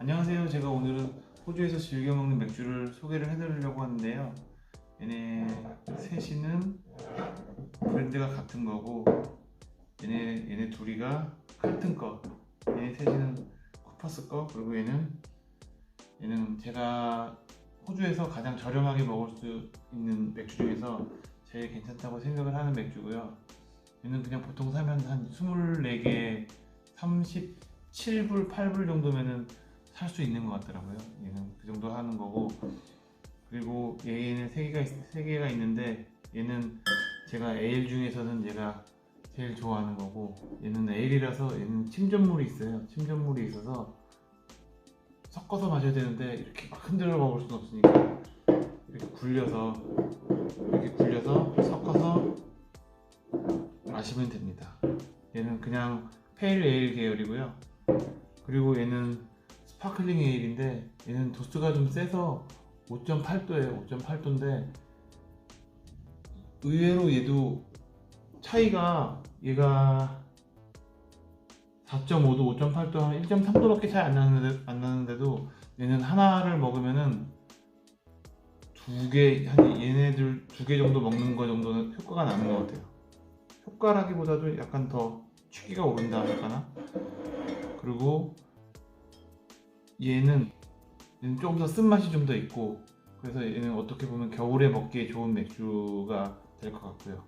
안녕하세요. 제가 오늘은 호주에서 즐겨 먹는 맥주를 소개를 해드리려고 하는데요. 얘네 셋이는 브랜드가 같은 거고 얘네 얘네 둘이가 칼튼 거. 얘네 셋이는 쿠퍼스 거 그리고 얘는 얘는 제가 호주에서 가장 저렴하게 먹을 수 있는 맥주 중에서 제일 괜찮다고 생각을 하는 맥주고요. 얘는 그냥 보통 사면 한 24개 37불, 8불 정도면은 살 수 있는 것 같더라고요. 얘는 그 정도 하는 거고 그리고 얘는 세 개가 있- 세 개가 있는데 얘는 제가 에일 중에서는 얘가 제일 좋아하는 거고 얘는 에일이라서 얘는 침전물이 있어요. 침전물이 있어서 섞어서 마셔야 되는데 이렇게 막 흔들어 먹을 수는 없으니까 이렇게 굴려서 이렇게 굴려서 섞어서 마시면 됩니다. 얘는 그냥 페일 에일 계열이고요. 그리고 얘는 스파클링 에일인데 얘는 도수가 좀 세서 5.8도예요. 5.8도인데 의외로 얘도 차이가 얘가 4.5도, 5.8도, 한 1.3도밖에 차이 안 나는데 안 나는데도 얘는 하나를 먹으면은 두 개, 한 얘네들 두 개 정도 먹는 거 정도는 효과가 나는 것 같아요. 효과라기보다도 약간 더 취기가 오른다 할까나? 얘는 조금 더 쓴맛이 좀 더 있고 그래서 얘는 어떻게 보면 겨울에 먹기에 좋은 맥주가 될 것 같고요.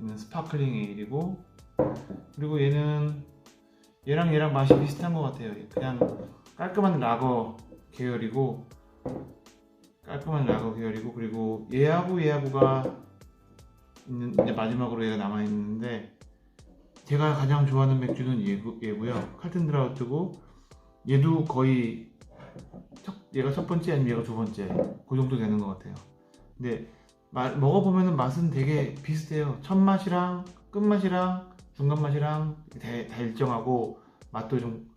얘는 스파클링 에일이고 그리고 얘는 얘랑 얘랑 맛이 비슷한 것 같아요. 그냥 깔끔한 라거 계열이고 깔끔한 라거 계열이고 그리고 얘하고 얘하고가 있는 이제 마지막으로 얘가 남아 있는데 제가 가장 좋아하는 맥주는 얘고, 얘고요. 칼튼 드라우트고 얘도 거의 첫, 얘가 첫 번째 아니면 얘가 두 번째 그 정도 되는 것 같아요. 근데 마- 먹어보면은 맛은 되게 비슷해요. 첫 맛이랑 끝 맛이랑 중간 맛이랑 다, 다 일정하고 맛도 좀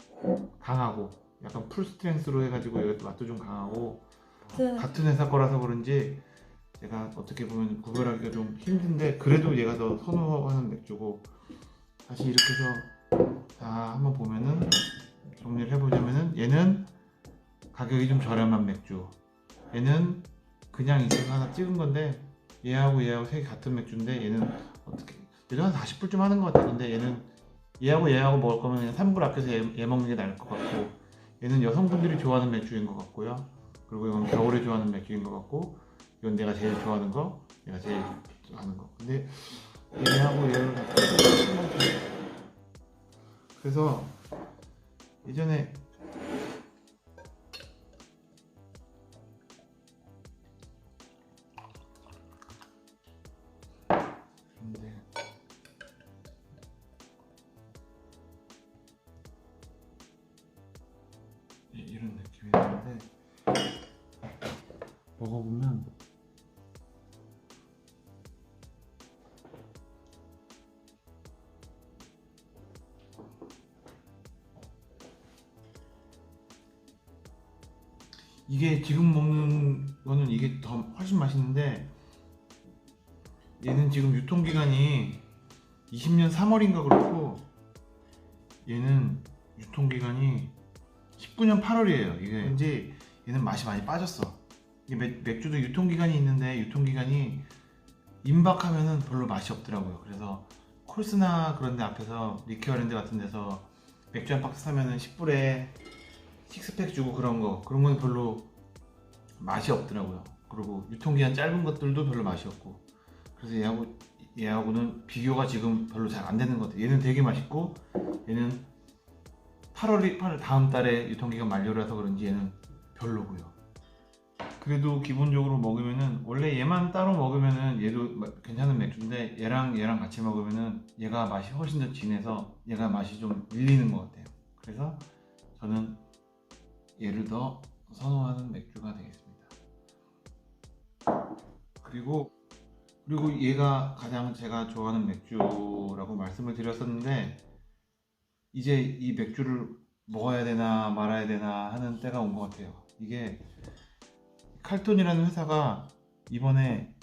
강하고 약간 풀 스트렝스로 해가지고 얘가 맛도 좀 강하고 그 같은 회사 거라서 그런지 제가 어떻게 보면 구별하기가 좀 힘든데 그래도 얘가 더 선호하는 맥주고 다시 이렇게 해서 다 한번 보면은 정리를 해보자면은 얘는 가격이 좀 저렴한 맥주. 얘는 그냥 있어서 하나 찍은 건데 얘하고 얘하고 색이 같은 맥주인데 얘는 어떻게 얘도 한 40불 좀 하는 것 같아. 근데 얘는 얘하고 얘하고 먹을 거면 그냥 3불 아껴서 얘, 얘 먹는 게 나을 것 같고 얘는 여성분들이 좋아하는 맥주인 것 같고요. 그리고 이건 겨울에 좋아하는 맥주인 것 같고 이건 내가 제일 좋아하는 거 내가 제일 좋아하는 거. 근데 얘하고 얘를 그래서 예전에 이- 이런 느낌이 드는데 먹어보면 이게 지금 먹는 거는 이게 더 훨씬 맛있는데 얘는 지금 유통기간이 20년 3월인가 그렇고 얘는 유통기간이 19년 8월이에요. 이게 왠지 얘는 맛이 많이 빠졌어. 맥주도 유통기간이 있는데 유통기간이 임박하면은 별로 맛이 없더라고요. 그래서 콜스나 그런 데 앞에서 리큐어랜드 같은 데서 맥주 한 박스 사면은 10불에 식스팩 주고 그런 거 그런 건 별로 맛이 없더라고요. 그리고 유통기한 짧은 것들도 별로 맛이 없고 그래서 얘하고 얘하고는 비교가 지금 별로 잘 안 되는 것 같아요. 얘는 되게 맛있고 얘는 8월이 8월 다음 달에 유통기간 만료라서 그런지 얘는 별로고요. 그래도 기본적으로 먹으면은 원래 얘만 따로 먹으면은 얘도 마- 괜찮은 맥주인데 얘랑 얘랑 같이 먹으면은 얘가 맛이 훨씬 더 진해서 얘가 맛이 좀 밀리는 것 같아요. 그래서 저는 얘를 더 선호하는 맥주가 되겠습니다. 그리고 그리고 얘가 가장 제가 좋아하는 맥주라고 말씀을 드렸었는데 이제 이 맥주를 먹어야 되나 말아야 되나 하는 때가 온 것 같아요. 이게 칼톤이라는 회사가 이번에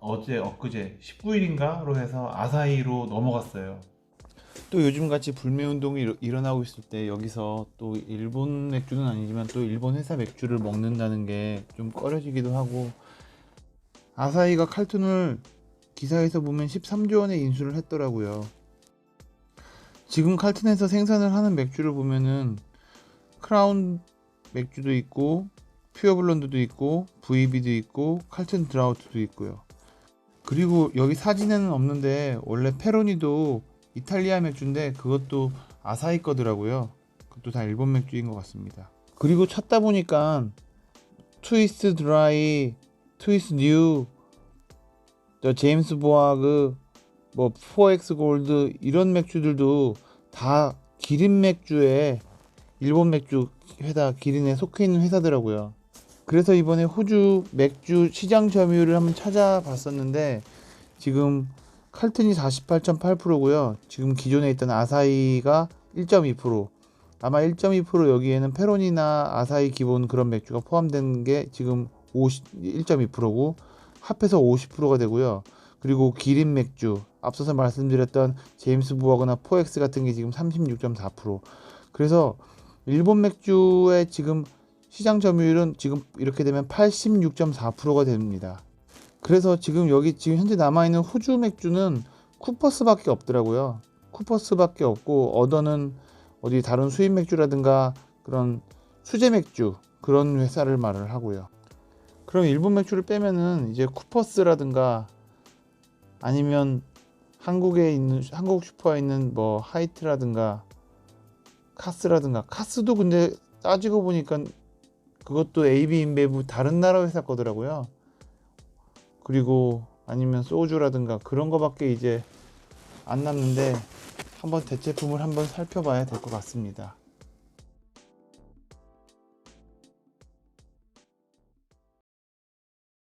어제 엊그제 19일인가로 해서 아사히로 넘어갔어요. 또 요즘 같이 불매 운동이 일- 일어나고 있을 때 여기서 또 일본 맥주는 아니지만 또 일본 회사 맥주를 먹는다는 게 좀 꺼려지기도 하고 아사히가 칼톤을 기사에서 보면 13조 원에 인수를 했더라고요. 지금 칼튼에서 생산을 하는 맥주를 보면은 크라운 맥주도 있고 퓨어 블론드도 있고 VB도 있고 칼튼 드라우트도 있고요. 그리고 여기 사진에는 없는데 원래 페로니도 이탈리아 맥주인데 그것도 아사히 거더라고요. 그것도 다 일본 맥주인 것 같습니다. 그리고 찾다 보니까 트위스트 드라이, 트위스트 뉴, 저 제임스 보아그, 뭐 4X 골드 이런 맥주들도 다 기린 맥주에 일본 맥주 회사 기린에 속해 있는 회사더라고요. 그래서 이번에 호주 맥주 시장 점유율을 한번 찾아봤었는데 지금 칼튼이 48.8%고요. 지금 기존에 있던 아사히가 1.2%. 아마 1.2% 여기에는 페론이나 아사히 기본 그런 맥주가 포함된 게 지금 50, 1.2%고 합해서 50%가 되고요. 그리고 기린 맥주 앞서서 말씀드렸던 제임스 부어거나 포엑스 같은 게 지금 36.4%. 그래서 일본 맥주의 지금 시장 점유율은 지금 이렇게 되면 86.4%가 됩니다. 그래서 지금 여기 지금 현재 남아 있는 호주 맥주는 쿠퍼스밖에 없더라고요. 쿠퍼스밖에 없고 어더는 어디 다른 수입 맥주라든가 그런 수제 맥주 그런 회사를 말을 하고요. 그럼 일본 맥주를 빼면은 이제 쿠퍼스라든가 아니면 한국에 있는 한국 슈퍼에 있는 뭐 하이트라든가 카스라든가 카스도 근데 따지고 보니까 그것도 AB 인베브 다른 나라 회사 거더라고요. 그리고 아니면 소주라든가 그런 거밖에 이제 안 남는데 한번 대체품을 한번 살펴봐야 될 것 같습니다.